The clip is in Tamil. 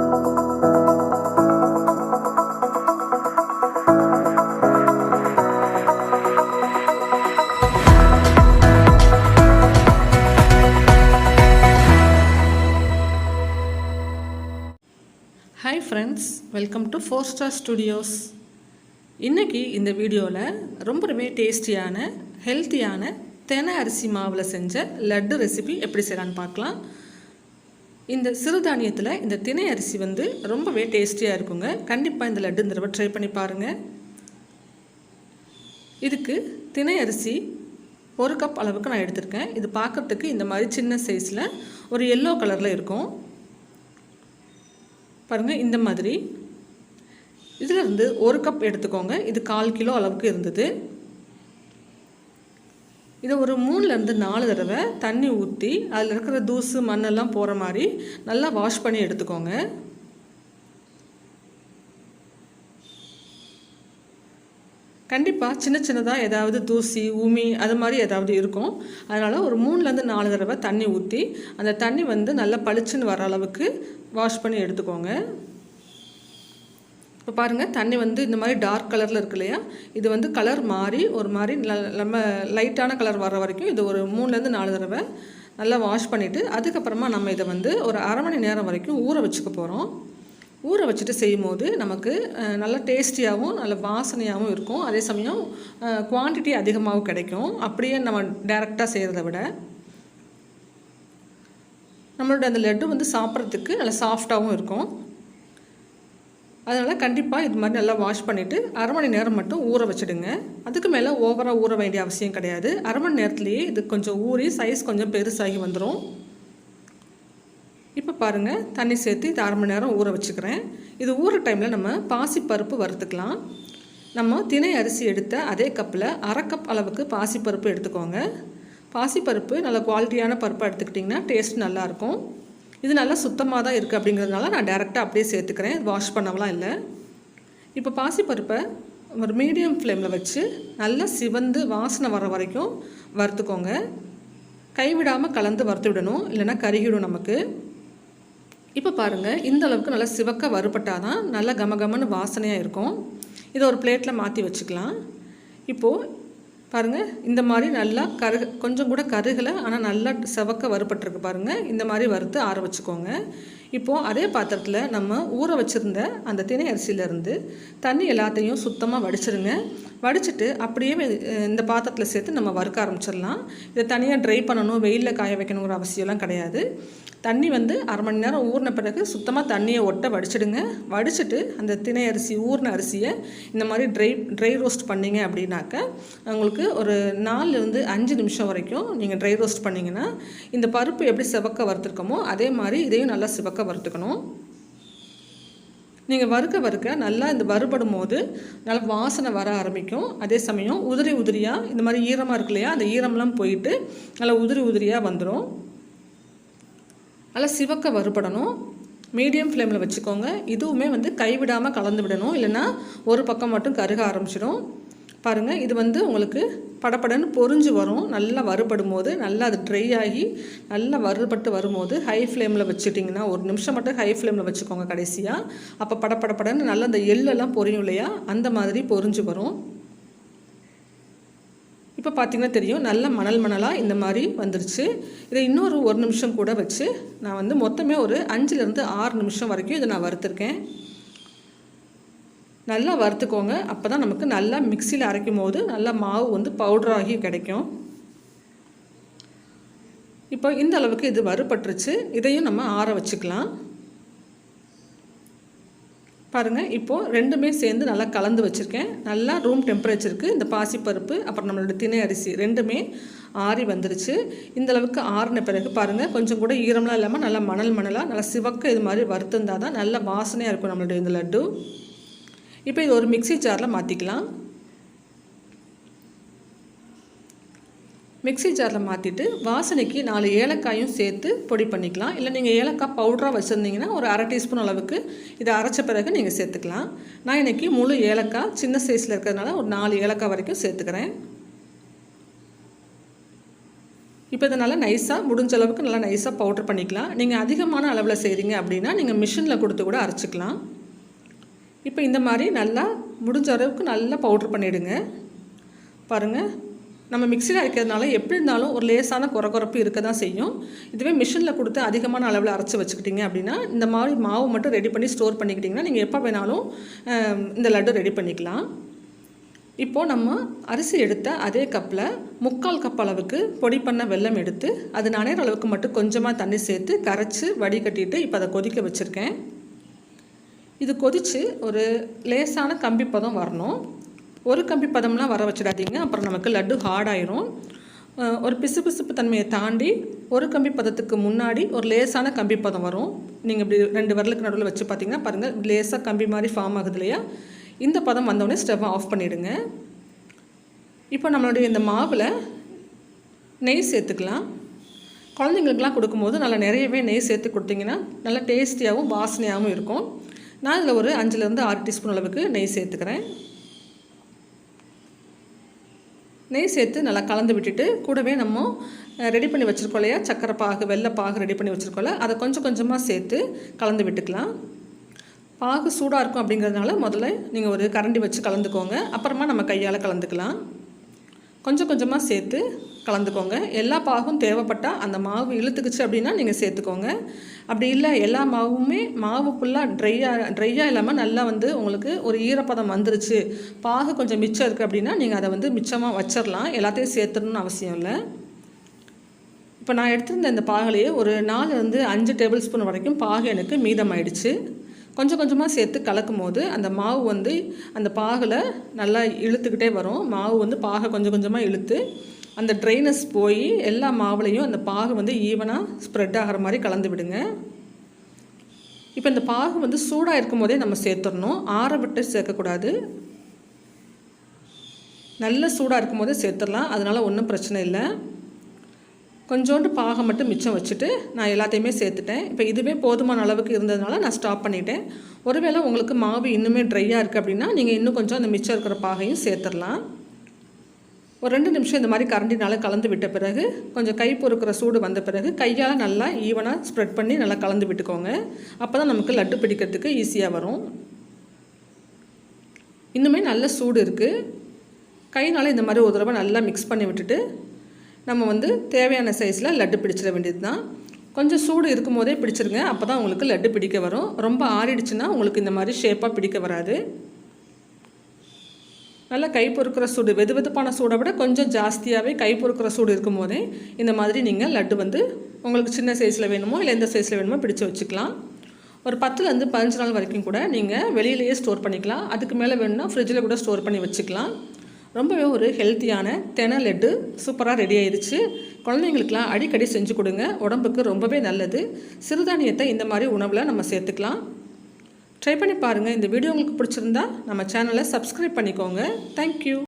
Hi friends welcome to four star studios இன்றைக்கி இந்த வீடியோவில் ரொம்ப ரொம்ப டேஸ்டியான ஹெல்த்தியான தெனை அரிசி மாவில் செஞ்ச லட்டு ரெசிபி எப்படி செய்யலான்னு பார்க்கலாம். இந்த சிறுதானியத்தில் இந்த தினை அரிசி வந்து ரொம்பவே டேஸ்டியாக இருக்குங்க. கண்டிப்பாக இந்த லட்டு இந்த தடவை ட்ரை பண்ணி பாருங்கள் இதுக்கு தினை அரிசி ஒரு கப் அளவுக்கு நான் எடுத்திருக்கேன். இது பார்க்குறதுக்கு இந்த மாதிரி சின்ன சைஸில் ஒரு எல்லோ கலரில் இருக்கும். பாருங்கள் இந்த மாதிரி. இதில் இருந்து ஒரு கப் எடுத்துக்கோங்க. இது கால் கிலோ அளவுக்கு இருந்தது. இதை ஒரு மூணுலேருந்து நாலு தடவை தண்ணி ஊற்றி அதில் இருக்கிற தூசு மண்ணெல்லாம் போகிற மாதிரி நல்லா வாஷ் பண்ணி எடுத்துக்கோங்க. கண்டிப்பாக சின்ன சின்னதாக ஏதாவது தூசி உமி அது மாதிரி ஏதாவது இருக்கும். அதனால் ஒரு மூணுலேருந்து நாலு தடவை தண்ணி ஊற்றி அந்த தண்ணி வந்து நல்லா பளிச்சுன்னு வர அளவுக்கு வாஷ் பண்ணி எடுத்துக்கோங்க. இப்போ பாருங்கள் தண்ணி வந்து இந்த மாதிரி டார்க் கலரில் இருக்கு இல்லையா? இது வந்து கலர் மாறி ஒரு மாதிரி நம்ம லைட்டான கலர் வர வரைக்கும் இது ஒரு மூணுலேருந்து நாலு தடவை நல்லா வாஷ் பண்ணிவிட்டு அதுக்கப்புறமா நம்ம இதை வந்து ஒரு அரை மணி நேரம் வரைக்கும் ஊற வச்சுக்க போகிறோம் ஊற வச்சுட்டு செய்யும் போது நமக்கு நல்ல டேஸ்டியாகவும் நல்ல வாசனையாகவும் இருக்கும். அதே சமயம் குவான்டிட்டி அதிகமாகவும் கிடைக்கும். அப்படியே நம்ம டேரெக்டாக செய்கிறத விட நம்மளோட அந்த லட்டு வந்து சாப்பிட்றதுக்கு நல்லா சாஃப்டாகவும் இருக்கும். அதனால் கண்டிப்பாக இது மாதிரி நல்லா வாஷ் பண்ணிவிட்டு அரை மணி நேரம் மட்டும் ஊற வச்சுடுங்க. அதுக்கு மேலே ஓவராக ஊற வேண்டிய அவசியம் கிடையாது. அரை மணி நேரத்துலேயே இது கொஞ்சம் ஊறி சைஸ் கொஞ்சம் பெருசாகி வந்துடும் இப்போ பாருங்கள் தண்ணி சேர்த்து இது அரை மணி நேரம் ஊற வச்சுக்கிறேன். இது ஊற டைமில் நம்ம பாசிப்பருப்பு வறுத்துக்கலாம். நம்ம தினை அரிசி எடுத்த அதே கப்பில் அரை கப் அளவுக்கு பாசிப்பருப்பு எடுத்துக்கோங்க. பாசிப்பருப்பு நல்ல குவாலிட்டியான பருப்பாக எடுத்துக்கிட்டிங்கன்னா டேஸ்ட் நல்லாயிருக்கும் இது நல்லா சுத்தமாக தான் இருக்குது அப்படிங்கிறதுனால நான் டேரெக்டாக அப்படியே சேர்த்துக்கிறேன். வாஷ் பண்ணவெலாம் இல்லை. இப்போ பாசிப்பருப்பை ஒரு மீடியம் ஃப்ளேமில் வச்சு நல்லா சிவந்து வாசனை வர வரைக்கும் வறுத்துக்கோங்க. கைவிடாமல் கலந்து வறுத்து விடணும் இல்லைன்னா கருகிடும் நமக்கு. இப்போ பாருங்கள் இந்த அளவுக்கு நல்லா சிவக்க வறுபட்டால் தான் நல்லா கமகமன்னு வாசனையாக இருக்கும். இதை ஒரு பிளேட்டில் மாற்றி வச்சுக்கலாம். இப்போது பாருங்கள் இந்த மாதிரி நல்லா கரு கொஞ்சம் கூட கருகலை ஆனால் நல்லா செவக்க வறுபட்டுருக்கு பாருங்கள் இந்த மாதிரி வறுத்து ஆற வச்சுக்கோங்க இப்போது அதே பாத்திரத்தில் நம்ம ஊற வச்சுருந்த அந்த திணை அரிசியிலேருந்து தண்ணி எல்லாத்தையும் சுத்தமாக வடிச்சிருங்க. வடிச்சிட்டு அப்படியே இந்த பாத்திரத்தில் சேர்த்து நம்ம வறுக்க ஆரம்பிச்சிடலாம். இதை தனியாக ட்ரை பண்ணணும் வெயிலில் காய வைக்கணுங்கிற அவசியம்லாம் கிடையாது. தண்ணி வந்து அரை மணி நேரம் ஊறின பிறகு சுத்தமாக தண்ணியை ஒட்ட வடிச்சிடுங்க. வடிச்சிட்டு அந்த திணை அரிசி ஊறின அரிசியை இந்த மாதிரி ட்ரை ட்ரை ரோஸ்ட் பண்ணிங்க அப்படின்னாக்க உங்களுக்கு ஒரு நாலுலேருந்து அஞ்சு நிமிஷம் வரைக்கும் நீங்கள் ட்ரை ரோஸ்ட் பண்ணிங்கன்னா இந்த பருப்பு எப்படி சிவக்க வறுத்துருக்கோமோ அதே மாதிரி இதையும் நல்லா சிவக்க வறுத்துக்கணும். நீங்கள் வறுக்க வறுக்க நல்லா இந்த வறுபடும் போது நல்லா வாசனை வர ஆரம்பிக்கும். அதே சமயம் உதிரி உதிரியாக இந்த மாதிரி ஈரமாக இருக்கு இல்லையா அந்த ஈரம்லாம் போயிட்டு நல்லா உதிரி உதிரியாக வந்துடும் நல்லா சிவக்க வறுபடணும். மீடியம் ஃப்ளேமில் வச்சுக்கோங்க. இதுவுமே வந்து கைவிடாமல் கலந்து விடணும். இல்லைன்னா ஒரு பக்கம் மட்டும் கருக ஆரம்பிச்சிடும். பாருங்கள் இது வந்து உங்களுக்கு படப்படன்னு பொறிஞ்சு வரும். நல்லா வறுபடும் போது நல்லா அது ட்ரை ஆகி நல்லா வறுபட்டு வரும்போது ஹை ஃப்ளேமில் வச்சுட்டிங்கன்னா ஒரு நிமிஷம் மட்டும் ஹை ஃப்ளேமில் வச்சுக்கோங்க கடைசியாக அப்போ படப்படப்படன்னு நல்லா அந்த எள்ளெல்லாம் பொரியும் இல்லையா? அந்த மாதிரி பொறிஞ்சு வரும். இப்போ பார்த்திங்கன்னா தெரியும் நல்ல மணல் மணலாக இந்த மாதிரி வந்துருச்சு. இதை இன்னொரு ஒரு நிமிஷம் கூட வச்சு நான் வந்து மொத்தமே ஒரு அஞ்சுலேருந்து ஆறு நிமிஷம் வரைக்கும் இதை நான் வறுத்துருக்கேன். நல்லா வறுத்துக்கோங்க. அப்போ தான் நமக்கு நல்லா மிக்சியில் அரைக்கும் போது நல்லா மாவு வந்து பவுடராகி கிடைக்கும். இப்போ இந்த அளவுக்கு இது வறுபட்டுருச்சு. இதையும் நம்ம ஆற வச்சுக்கலாம். பாருங்கள் இப்போது ரெண்டுமே சேர்ந்து நல்லா கலந்து வச்சுருக்கேன். நல்லா ரூம் டெம்பரேச்சருக்கு இந்த பாசிப்பருப்பு அப்புறம் நம்மளோட திணை அரிசி ரெண்டுமே ஆறி வந்துருச்சு. இந்தளவுக்கு ஆறின பிறகு பாருங்கள் கொஞ்சம் கூட ஈரம்லாம் இல்லாமல் நல்லா மணல் மணலாக நல்லா சிவக்க இது மாதிரி வறுத்திருந்தால் தான் நல்ல வாசனையாக இருக்கும் நம்மளுடைய இந்த லட்டு. இப்போ இது ஒரு மிக்சி ஜாரில் மாற்றிக்கலாம் மிக்சி ஜாரில் மாற்றிட்டு வாசனைக்கு நாலு ஏலக்காயும் சேர்த்து பொடி பண்ணிக்கலாம். இல்லை நீங்கள் ஏலக்காய் பவுடராக வச்சுருந்தீங்கன்னா ஒரு அரை டீஸ்பூன் அளவுக்கு இதை அரைச்ச பிறகு நீங்கள் சேர்த்துக்கலாம். நான் இன்றைக்கி முழு ஏலக்காய் சின்ன சைஸில் இருக்கிறதுனால ஒரு நாலு ஏலக்காய் வரைக்கும் சேர்த்துக்கிறேன். இப்போ இதை நல்லா நைஸாக முடிஞ்ச அளவுக்கு நல்லா நைஸாக பவுட்ரு பண்ணிக்கலாம். நீங்கள் அதிகமான அளவில் செய்கிறீங்க அப்படின்னா நீங்கள் மிஷினில் கொடுத்து கூட அரைச்சிக்கலாம். இப்போ இந்த மாதிரி நல்லா முடிஞ்ச அளவுக்கு நல்லா பவுட்ரு பண்ணிவிடுங்க பாருங்கள் நம்ம மிக்சியில் அரைக்கிறதுனால எப்படி இருந்தாலும் ஒரு லேசான குறகுறப்பு இருக்க தான் செய்யும். இதுவே மிஷினில் கொடுத்து அதிகமான அளவில் அரைச்சி வச்சுக்கிட்டிங்க அப்படின்னா இந்த மாதிரி மாவு மட்டும் ரெடி பண்ணி ஸ்டோர் பண்ணிக்கிட்டிங்கன்னா நீங்கள் எப்போ வேணாலும் இந்த லட்டு ரெடி பண்ணிக்கலாம். இப்போது நம்ம அரிசி எடுத்த அதே கப்பில் முக்கால் கப் அளவுக்கு பொடி பண்ண வெல்லம் எடுத்து அது நனைகிற அளவுக்கு மட்டும் கொஞ்சமாக தண்ணி சேர்த்து கரைச்சி வடிகட்டிட்டு இப்போ அதை கொதிக்க வச்சுருக்கேன். இது கொதித்து ஒரு லேசான கம்பி பதம் வரணும். ஒரு கம்பி பதம்லாம் வர வச்சிடாதீங்க. அப்புறம் நமக்கு லட்டு ஹார்டாயிரும். ஒரு பிசுபிசுப்பு தன்மையை தாண்டி ஒரு கம்பி பதத்துக்கு முன்னாடி ஒரு லேசான கம்பி பதம் வரும். நீங்கள் இப்படி ரெண்டு விரலுக்கு நடுவில் வச்சு பார்த்தீங்கன்னா பாருங்கள் லேசாக கம்பி மாதிரி ஃபார்ம் ஆகுது இல்லையா? இந்த பதம் வந்தோடனே ஸ்டவ்வை ஆஃப் பண்ணிவிடுங்க இப்போ நம்மளுடைய இந்த மாவில் நெய் சேர்த்துக்கலாம். குழந்தைங்களுக்குலாம் கொடுக்கும்போது நல்லா நிறையவே நெய் சேர்த்து கொடுத்தீங்கன்னா நல்லா டேஸ்டியாகவும் வாசனையாகவும் இருக்கும். நான் இதில் ஒரு அஞ்சுலேருந்து ஆறு டீஸ்பூன் அளவுக்கு நெய் சேர்த்துக்கிறேன். நெய் சேர்த்து நல்லா கலந்து விட்டுட்டு கூடவே நம்ம ரெடி பண்ணி வச்சுருக்கோம் இல்லையா? சக்கரை பாகு வெள்ளை பாகு ரெடி பண்ணி வச்சுருக்கோம்ல அதை கொஞ்சம் கொஞ்சமாக சேர்த்து கலந்து விட்டுக்கலாம். பாகு சூடாக இருக்கும் அப்படிங்கிறதுனால முதல்ல நீங்கள் ஒரு கரண்டி வச்சு கலந்துக்கோங்க. அப்புறமா நம்ம கையால் கலந்துக்கலாம். கொஞ்சம் கொஞ்சமாக சேர்த்து கலந்துக்கோங்க. எல்லா பாகும் தேவைப்பட்டால் அந்த மாவு இழுத்துக்குச்சு அப்படின்னா நீங்கள் சேர்த்துக்கோங்க. அப்படி இல்லை எல்லா மாவுமே மாவு ஃபுல்லாக ட்ரையாக ட்ரையாக இல்லாமல் நல்லா வந்து உங்களுக்கு ஒரு ஈரப்பதம் வந்துருச்சு பாகு கொஞ்சம் மிச்சம் இருக்குது அப்படின்னா நீங்கள் அதை வந்து மிச்சமாக வச்சிடலாம் எல்லாத்தையும் சேர்த்துடணும்னு அவசியம் இல்லை. இப்போ நான் எடுத்திருந்த இந்த பாகுலையே ஒரு நாலுலேருந்து அஞ்சு டேபிள் ஸ்பூன் வரைக்கும் பாகு எனக்கு மீதமாயிடுச்சு. கொஞ்சம் கொஞ்சமாக சேர்த்து கலக்கும் போது அந்த மாவு வந்து அந்த பாகில் நல்லா இழுத்துக்கிட்டே வரும். மாவு வந்து பாகை கொஞ்சம் கொஞ்சமாக இழுத்து அந்த ட்ரைனஸ் போய் எல்லா மாவுலேயும் அந்த பாகு வந்து ஈவனாக ஸ்ப்ரெட் ஆகிற மாதிரி கலந்து விடுங்க. இப்போ இந்த பாகு வந்து சூடாக இருக்கும் போதே நம்ம சேர்த்துடணும். ஆற விட்டு சேர்க்கக்கூடாது. நல்ல சூடாக இருக்கும் போதே சேர்த்துடலாம். அதனால் ஒன்றும் பிரச்சனை இல்லை. கொஞ்சோண்டு பாகம் மட்டும் மிச்சம் வச்சுட்டு நான் எல்லாத்தையுமே சேர்த்துட்டேன். இப்போ இதுவே போதுமான அளவுக்கு இருந்ததுனால நான் ஸ்டாப் பண்ணிட்டேன். ஒருவேளை உங்களுக்கு மாவு இன்னுமே ட்ரையாக இருக்குது அப்படின்னா நீங்கள் இன்னும் கொஞ்சம் அந்த மிச்சம் இருக்கிற பாகையும் சேர்த்துடலாம். ஒரு ரெண்டு நிமிஷம் இந்த மாதிரி கரண்டினால் கலந்து விட்ட பிறகு கொஞ்சம் கை பொறுக்கிற சூடு வந்த பிறகு கையால் நல்லா ஈவனாக ஸ்ப்ரெட் பண்ணி நல்லா கலந்து விட்டுக்கோங்க. அப்போ தான் நமக்கு லட்டு பிடிக்கிறதுக்கு ஈஸியாக வரும். இன்னுமே நல்ல சூடு இருக்குது கைனால் இந்த மாதிரி ஒரு தடவை நல்லா மிக்ஸ் பண்ணி விட்டுட்டு நம்ம வந்து தேவையான சைஸில் லட்டு பிடிச்சிட வேண்டியது தான் கொஞ்சம் சூடு இருக்கும் போதே பிடிச்சிருங்க. அப்போ தான் உங்களுக்கு லட்டு பிடிக்க வரும். ரொம்ப ஆறிடுச்சுன்னா உங்களுக்கு இந்த மாதிரி ஷேப்பாக பிடிக்க வராது. நல்லா கை பொறுக்கிற சூடு வெது வெதுப்பான சூடை விட கொஞ்சம் ஜாஸ்தியாகவே கை பொறுக்கிற சூடு இருக்கும் போதே இந்த மாதிரி நீங்கள் லட்டு வந்து உங்களுக்கு சின்ன சைஸில் வேணுமோ இல்லை எந்த சைஸில் வேணுமோ பிடிச்சு வச்சுக்கலாம். ஒரு பத்துலேருந்து பதினஞ்சு நாள் வரைக்கும் கூட நீங்கள் வெளியிலேயே ஸ்டோர் பண்ணிக்கலாம். அதுக்கு மேலே வேணும்னா ஃப்ரிட்ஜில் கூட ஸ்டோர் பண்ணி வச்சுக்கலாம். ரொம்பவே ஒரு ஹெல்த்தியான தெனை லட்டு சூப்பராக ரெடி ஆயிடுச்சு. குழந்தைங்களுக்குலாம் அடிக்கடி செஞ்சு கொடுங்க. உடம்புக்கு ரொம்பவே நல்லது. சிறுதானியத்தை இந்த மாதிரி உணவில் நம்ம சேர்த்துக்கலாம். ட்ரை பண்ணி பாருங்கள் இந்த வீடியோ உங்களுக்கு பிடிச்சிருந்தா நம்ம சேனலை சப்ஸ்கிரைப் பண்ணிக்கோங்க. தேங்க்யூ